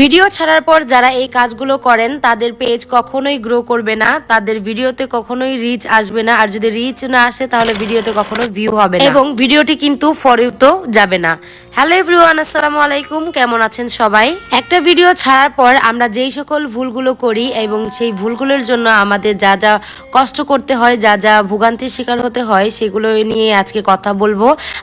Video ছাড়ার পর যারা এই কাজগুলো করেন, তাদের পেজ কখনোই গ্রো করবে না, তাদের ভিডিওতে কখনোই রিচ আসবে না, আর যদি রিচ না আসে, তাহলে ভিডিওতে কখনো ভিউ হবে না। এবং ভিডিওটি কিন্তু ফরিউতেও যাবে না। হ্যালো এভরিওয়ান, আসসালামু আলাইকুম। কেমন আছেন সবাই? একটা ভিডিও ছাড়ার পর আমরা যেই সকল ভুলগুলো করি এবং সেই ভুলগুলোর জন্য আমাদের যা যা কষ্ট করতে হয়, যা যা ভোগান্তির শিকার হতে হয়, সেগুলো নিয়ে আজকে কথা বলব।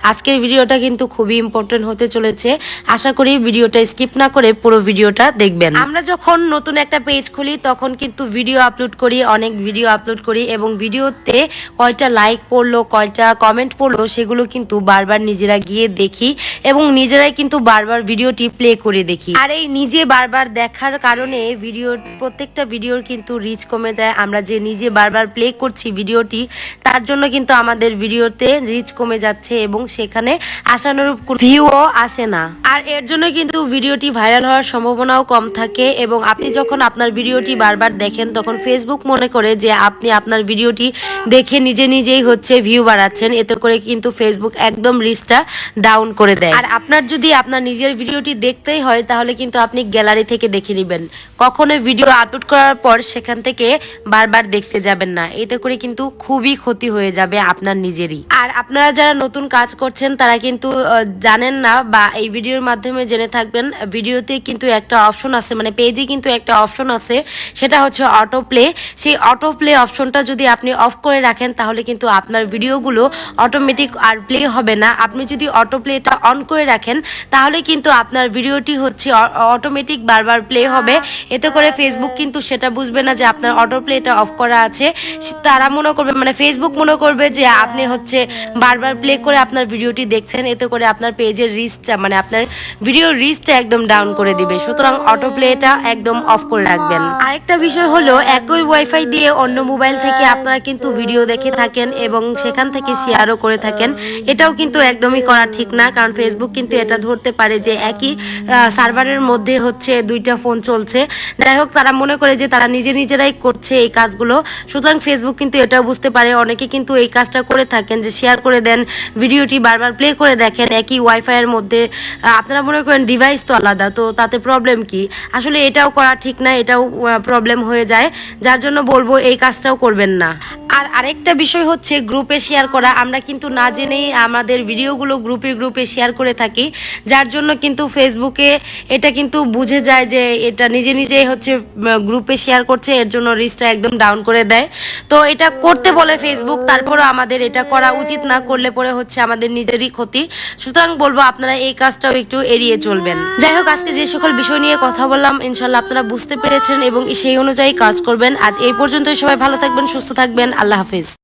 আজকের ভিডিওটা কিন্তু খুবই ইম্পর্টেন্ট হতে চলেছে। আশা করি ভিডিওটা স্কিপ না করে পুরো ভিডিওটা দেখবেন। আমরা যখন নতুন একটা পেজ খুলি, তখন কিন্তু ভিডিও আপলোড করি, অনেক ভিডিও আপলোড করি এবং ভিডিওতে কয়টা লাইক পড়ল, কয়টা কমেন্ট পড়ল, সেগুলো কিন্তু বারবার নিজেরা গিয়ে দেখি এবং নিজেরাই কিন্তু বারবার ভিডিওটি প্লে করে দেখি। আর এই নিজে বারবার দেখার কারণে ভিডিওর প্রত্যেকটা ভিডিওর কিন্তু রিচ কমে যায়। আমরা যে নিজে বারবার প্লে করছি ভিডিওটি, তার জন্য কিন্তু আমাদের ভিডিওতে রিচ কমে যাচ্ছে এবং সেখানে আশানুরূপ ভিউও আসে না। আর এর জন্য কিন্তু ভিডিওটি ভাইরাল হওয়ার সম্ভাবনাও কম থাকে এবং আপনি যখন আপনার ভিডিওটি বারবার দেখেন, তখন ফেসবুক মনে করে যে আপনি আপনার ভিডিওটি দেখে নিজে নিজেই হচ্ছে ভিউ বাড়াচ্ছেন। এতে করে কিন্তু ফেসবুক একদম রিচটা ডাউন করে দেয়। আর আপনার যদি আপনার নিজের ভিডিওটি দেখতেই হয়, তাহলে কিন্তু আপনি গ্যালারি থেকে দেখে নেবেন। কখনো ভিডিও আপলোড করার পর সেখান থেকে বারবার দেখতে যাবেন না। এতে করে কিন্তু খুবই ক্ষতি হয়ে যাবে আপনার নিজেরই। আর আপনারা যারা নতুন কাজ করছেন, তারা কিন্তু জানেন না বা এই ভিডিওর মাধ্যমে জেনে থাকবেন, ভিডিওতে কিন্তু একটা অপশন আছে মানে পেজে কিন্তু একটা অপশন আছে, সেটা হচ্ছে অটো প্লে সেই অটো প্লে অপশনটা যদি আপনি অফ করে রাখেন, তাহলে কিন্তু আপনার ভিডিওগুলো অটোমেটিক আর প্লে হবে না। আপনি যদি অটো প্লেটা অন করে রাখেন তাহলে কিন্তু আপনার ভিডিওটি হচ্ছে অটোমেটিক বারবার প্লে হবে। এতে করে ফেসবুক কিন্তু সেটা বুঝবে না যে আপনার অটো প্লেটা অফ করা আছে। তারা মনে করবে মানে ফেসবুক মনে করবে যে আপনি হচ্ছে বারবার প্লে করে আপনার ভিডিওটি দেখছেন এতে করে আপনার পেজের রিচটা মানে আপনার ভিডিওর রিচটা একদম ডাউন করে দিবে। সুতরাং অটো প্লেটা একদম অফ করে রাখবেন। আরেকটা বিষয় হলো একই ওয়াইফাই দিয়ে অন্য মোবাইল থেকে আপনারা কিন্তু ভিডিও দেখে থাকেন এবং সেখান থেকে শেয়ারও করে থাকেন। এটাও কিন্তু একদমই করা ঠিক না কারণ ফেসবুক কিন্তু এটা ধরতে পারে যে একই সার্ভারের মধ্যে হচ্ছে দুইটা ফোন চলছে। যাই হোক, তারা মনে করে যে তারা নিজে নিজেরাই করছে এই কাজগুলো। সুতরাং ফেসবুক কিন্তু এটাও বুঝতে পারে। অনেকে কিন্তু এই কাজটা করে থাকেন যে শেয়ার করে দেন, ভিডিওটি বারবার প্লে করে দেখেন, একই ওয়াইফাইয়ের মধ্যে। আপনারা মনে করেন ডিভাইস তো আলাদা, তো তাতে প্রবলেম কি? আসলে এটাও করা ঠিক না, এটাও প্রবলেম হয়ে যায়। যার জন্য বলব এই কাজটাও করবেন না। আর আরেকটা বিষয় হচ্ছে গ্রুপে শেয়ার করা। আমরা কিন্তু না জেনেই আমাদের ভিডিওগুলো গ্রুপে গ্রুপে শেয়ার করে থাকি। যার জন্য কিন্তু ফেসবুকে এটা কিন্তু বুঝে যায় যে এটা নিজে নিজেই হচ্ছে গ্রুপে শেয়ার করছে, এর জন্য রিস্কটা একদম ডাউন করে দেয়। তো এটা করতে বলে ফেসবুক তারপরও আমাদের এটা করা উচিত না, করলে পরে হচ্ছে আমাদের নিজেরই ক্ষতি। সুতরাং বলব আপনারা এই কাজটাও একটু এড়িয়ে চলবেন। যাই হোক, আজকে যে সকল বিষয় নিয়ে কথা বললাম ইনশাল্লাহ আপনারা বুঝতে পেরেছেন এবং সেই অনুযায়ী কাজ করবেন। আজ এই পর্যন্তই, সবাই ভালো থাকবেন, সুস্থ থাকবেন। আল্লাহ হাফিজ।